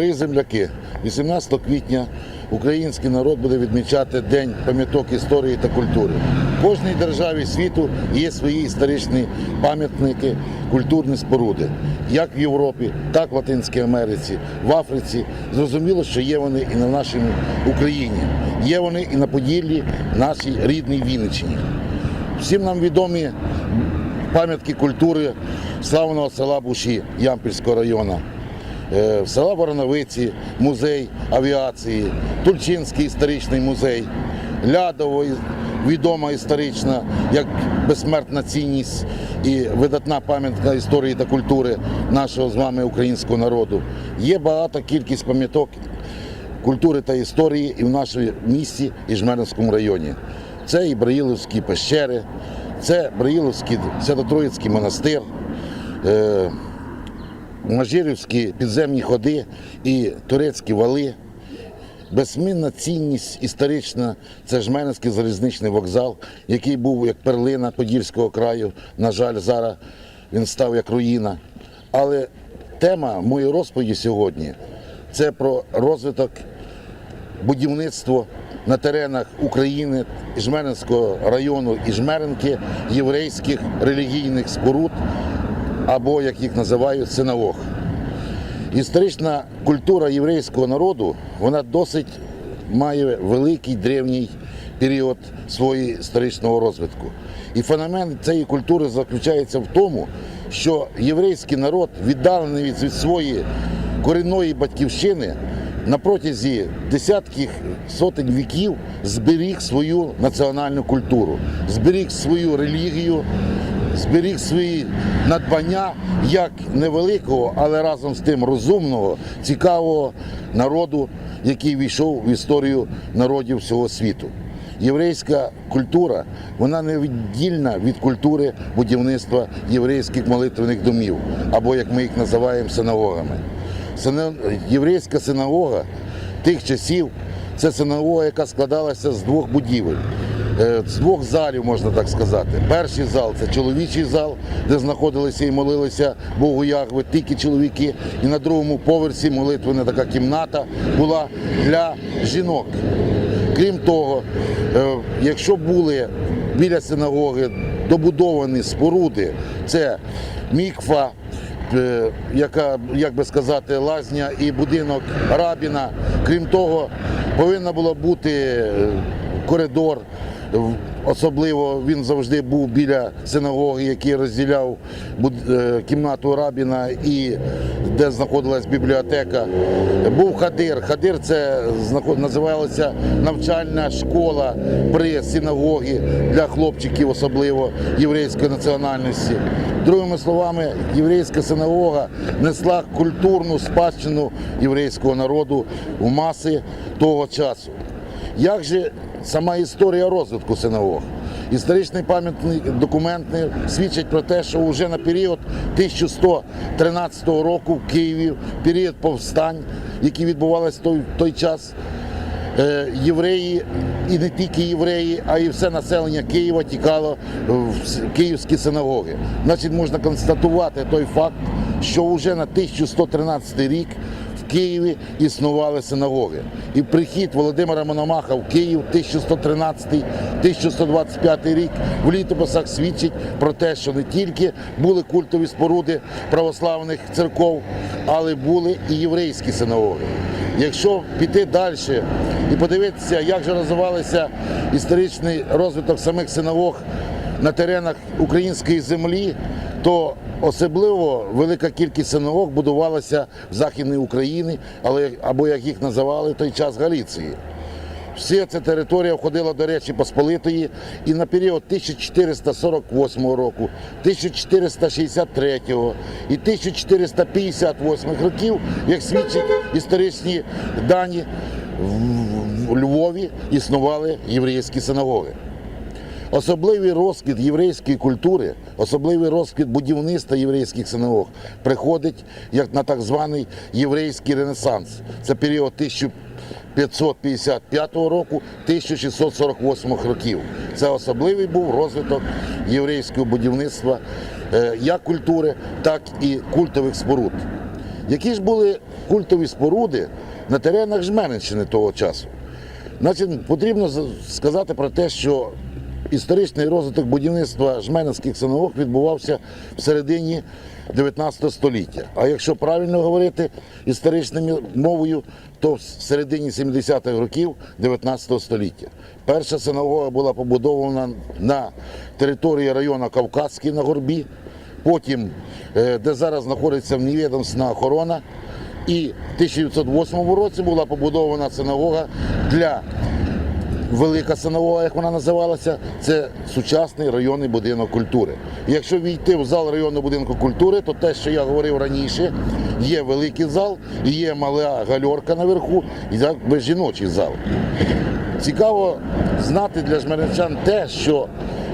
Дорогі земляки, 18 квітня український народ буде відмічати День пам'яток історії та культури. В кожній державі світу є свої історичні пам'ятники, культурні споруди. Як в Європі, так в Латинській Америці, в Африці. Зрозуміло, що є вони і на нашій Україні. Є вони і на Поділлі, нашій рідній Вінниччині. Всім нам відомі пам'ятки культури славного села Буші Ямпільського району. Е, Села Вороновиці, музей авіації, Тульчинський історичний музей, Лядово відома історична, як безсмертна цінність і видатна пам'ятка історії та культури нашого з вами українського народу. Є багата кількість пам'яток культури та історії і в нашому місті і Жмеринському районі. Це і Браїловські пещери, це Браїловський Свято-Троїцький монастир, е, Мажирівські підземні ходи і турецькі вали. Безмінна цінність історична це Жменський залізничний вокзал, який був як перлина Подільського краю. На жаль, зараз він став як руїна. Але тема моєї розповіді сьогодні це про розвиток будівництво на теренах України, Жмеринського району і Жмеринки єврейських релігійних споруд, або як їх називають синагог. Історична культура єврейського народу вона досить має великий древній період свого історичного розвитку. І феномен цієї культури заключається в тому, що єврейський народ, віддалений від, від своєї корінної батьківщини, на протязі десятків сотень віків зберіг свою національну культуру, зберіг свою релігію, зберіг свої надбання як невеликого, але разом з тим розумного, цікавого народу, який війшов в історію народів всього світу. Єврейська культура вона невіддільна від культури будівництва єврейських молитвених домів, або як ми їх називаємо синагогами. Сина- Єврейська синагога тих часів це синагога, яка складалася з двох будівель. Е, З двох залів, можна так сказати. Перший зал це чоловічий зал, де знаходилися і молилися Богу Ягви, тільки чоловіки. І на другому поверсі молитвена така кімната була для жінок. Крім того, е, якщо були біля синагоги добудовані споруди, це міква, е, яка, як би сказати, лазня і будинок рабіна. Крім того, повинна була бути коридор. Особливо він завжди був біля синагоги, який розділяв е, кімнату рабіна і де знаходилась бібліотека. Був хадир. Хадир це називалася навчальна школа при синагогі для хлопчиків, особливо єврейської національності. Другими словами, єврейська синагога несла культурну спадщину єврейського народу в маси того часу. Як же сама історія розвитку синагог? Історичний пам'ятний документи свідчать про те, що вже на період 1113 року в Києві, період повстань, які відбувалися в той, той час, е, євреї і не тільки євреї, а й все населення Києва тікало в київські синагоги. Значить, можна констатувати той факт, що вже на 1113 рік Києві існували синагоги. І прихід Володимира Мономаха в Київ 1113-1125 рік в літописах свідчить про те, що не тільки були культові споруди православних церков, але були і єврейські синагоги. Якщо піти далі і подивитися, як же розвивалися історичний розвиток самих синагог на теренах української землі, то особливо велика кількість синагог будувалася в Західній Україні, але або як їх називали в той час Галіції. Вся ця територія входила до Речі Посполитої і на період 1448 року, 1463 і 1458 років, як свідчать історичні дані, в- Львові існували єврейські синагоги. Особливий розквіт єврейської культури, особливий розквіт будівництва єврейських синагог приходить як на так званий єврейський ренесанс. Це період 1555 року 1648 років. Це особливий був розвиток єврейського будівництва е, як культури, так і культових споруд. Які ж були культові споруди на теренах Жменщини того часу. Значить, потрібно сказати про те, що історичний розвиток будівництва жменівських синагог відбувався в середині 19 століття. А якщо правильно говорити історичною мовою, то в середині 70-х років 19 століття. Перша синагога була побудована на території району Кавказький на горбі, потім, е, де зараз знаходиться невідомственна охорона. І в 1908 році була побудована синагога для Велика синагога, як вона називалася, це сучасний районний будинок культури. Якщо війти в зал районного будинку культури, то те, що я говорив раніше, є великий зал, є мала гальорка наверху, і якби жіночий зал. Цікаво знати для жмеринчан те, що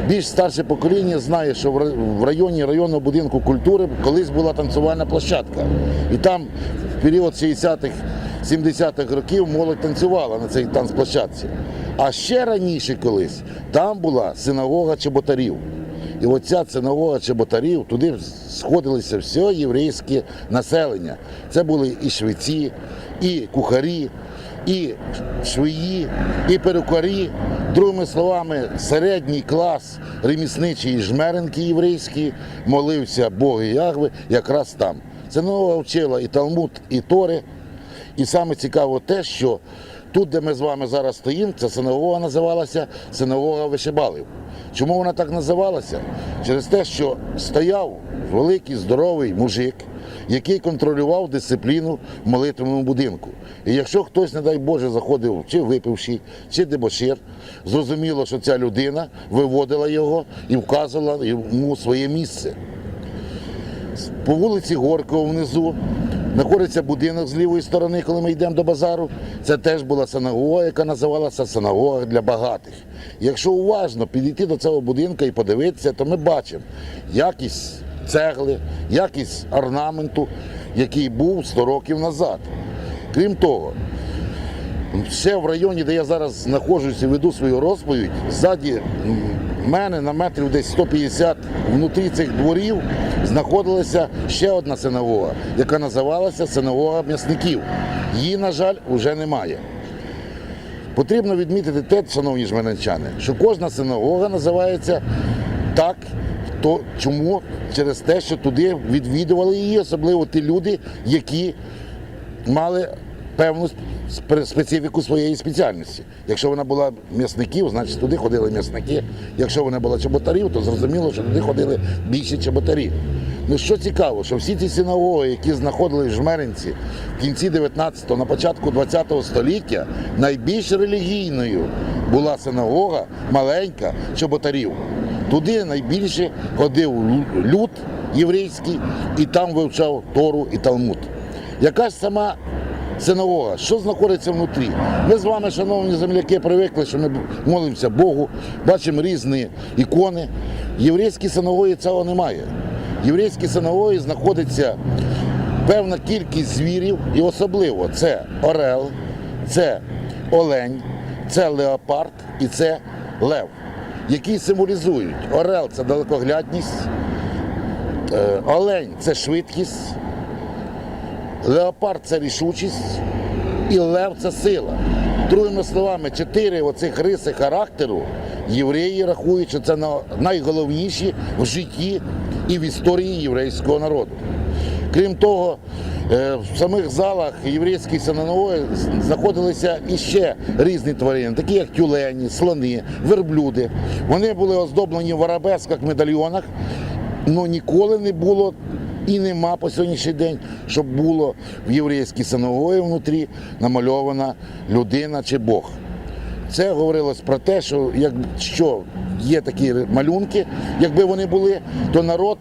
більш старше покоління знає, що в районі районного будинку культури колись була танцювальна площадка. І там в період 60-х, 70-х років молодь танцювала на цій танцплощадці. А ще раніше колись там була синагога чеботарів. І оця синагога чеботарів, туди сходилося все єврейське населення. Це були і швеці, і кухарі, і швеї, і перукарі. Другими словами, середній клас ремісничий жмеренки єврейські молився Богу Ягви якраз там. Синагога вчила і Талмуд, і Тори. І саме цікаво те, що тут, де ми з вами зараз стоїмо, ця синагога називалася синагога Вишибалів. Чому вона так називалася? Через те, що стояв великий здоровий мужик, який контролював дисципліну в молитвеному будинку. І якщо хтось, не дай Боже, заходив чи випивший, чи дебошир, зрозуміло, що ця людина виводила його і вказувала йому своє місце. По вулиці Горького внизу знаходиться будинок з лівої сторони, коли ми йдемо до базару. Це теж була синагога, яка називалася синагога для багатих. Якщо уважно підійти до цього будинку і подивитися, то ми бачимо якість цегли, якість орнаменту, який був 100 років назад. Крім того, ще в районі, де я зараз знаходжусь і веду свою розповідь, ззаді мене на метрів десь 150 внутрі цих дворів знаходилася ще одна синагога, яка називалася синагога м'ясників. Її, на жаль, вже немає. Потрібно відмітити те, шановні жменчани, що кожна синагога називається так, то чому? Через те, що туди відвідували її, особливо ті люди, які мали певну спе- специфіку своєї спеціальності. Якщо вона була м'ясників, значить туди ходили м'ясники. Якщо вона була чеботарів, то зрозуміло, що туди ходили більше чеботарів. Ну що цікаво, що всі ці синагоги, які знаходились в Жмеринці в кінці 19-го, на початку 20-го століття, найбільш релігійною була синагога маленька чоботарів. Туди найбільше ходив люд єврейський і там вивчав Тору і Талмуд. Яка ж сама синагога, що знаходиться внутрі? Ми з вами, шановні земляки, привикли, що ми молимося Богу, бачимо різні ікони. В єврейській синагогі цього немає. В єврейській знаходиться певна кількість звірів, і особливо це орел, це олень, це леопард і це лев, які символізують орел це далекоглядність, е, олень це швидкість, леопард це рішучість і лев це сила. Другими словами, чотири оцих риси характеру євреї рахують, що це на- найголовніші в житті і в історії єврейського народу. Крім того, е, в самих залах єврейської синагоги знаходилися іще різні тварини, такі як тюлені, слони, верблюди. Вони були оздоблені в арабесках, медальйонах, але ніколи не було і нема по сьогоднішній день, щоб було в єврейській синагогі внутрі намальована людина чи Бог. Це говорилось про те, що якщо є такі малюнки, якби вони були, то народ,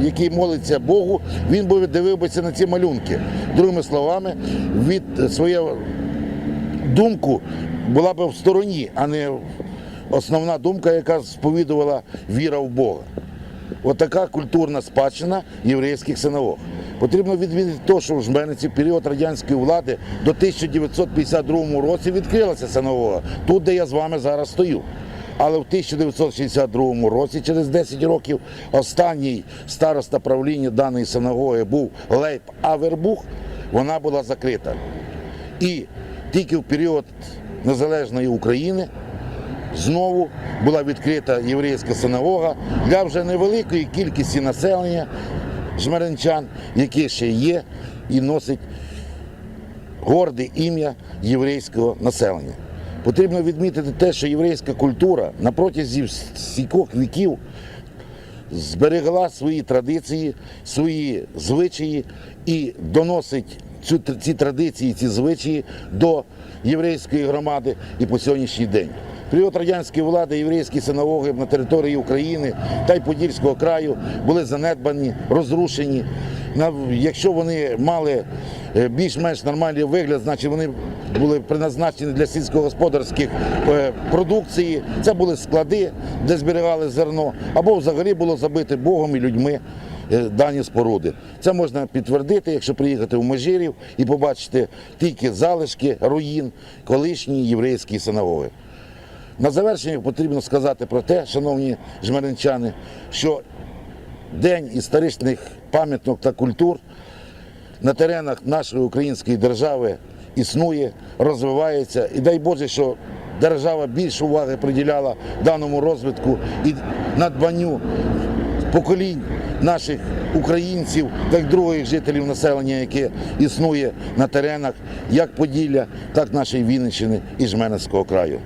який молиться Богу, він би дивився на ці малюнки. Другими словами, від своєї думку була б в стороні, а не основна думка, яка сповідувала віра в Бога. Отака культурна спадщина єврейських синагог. Потрібно відмітити те, що в Жмениці в період радянської влади до 1952 році відкрилася синагога, тут, де я з вами зараз стою. Але в 1962 році, через 10 років, останній староста правління даної синагоги був Лейб Авербух. вона була закрита. І тільки в період незалежної України знову була відкрита єврейська синагога для вже невеликої кількості населення жмеренчан, яке ще є і носить горде ім'я єврейського населення. Потрібно відмітити те, що єврейська культура на протязі стількох віків зберегла свої традиції, свої звичаї і доносить цю, ці традиції, ці звичаї до єврейської громади і по сьогоднішній день. Період радянської влади єврейські синагоги на території України та й Подільського краю були занедбані, розрушені. Якщо вони мали е, більш-менш нормальний вигляд, значить вони були призначені для сільськогосподарських е, продукції. Це були склади, де зберігали зерно, або взагалі було забите Богом і людьми е, дані споруди. Це можна підтвердити, якщо приїхати в Межирів і побачити тільки залишки руїн колишньої єврейської синагоги. На завершення потрібно сказати про те, шановні жмеринчани, що День історичних пам'яток та культур на теренах нашої української держави існує, розвивається. І дай Боже, що держава більше уваги приділяла даному розвитку і надбанню поколінь наших українців та й других жителів населення, яке існує на теренах як Поділля, так нашої Вінниччини і Жменецького краю.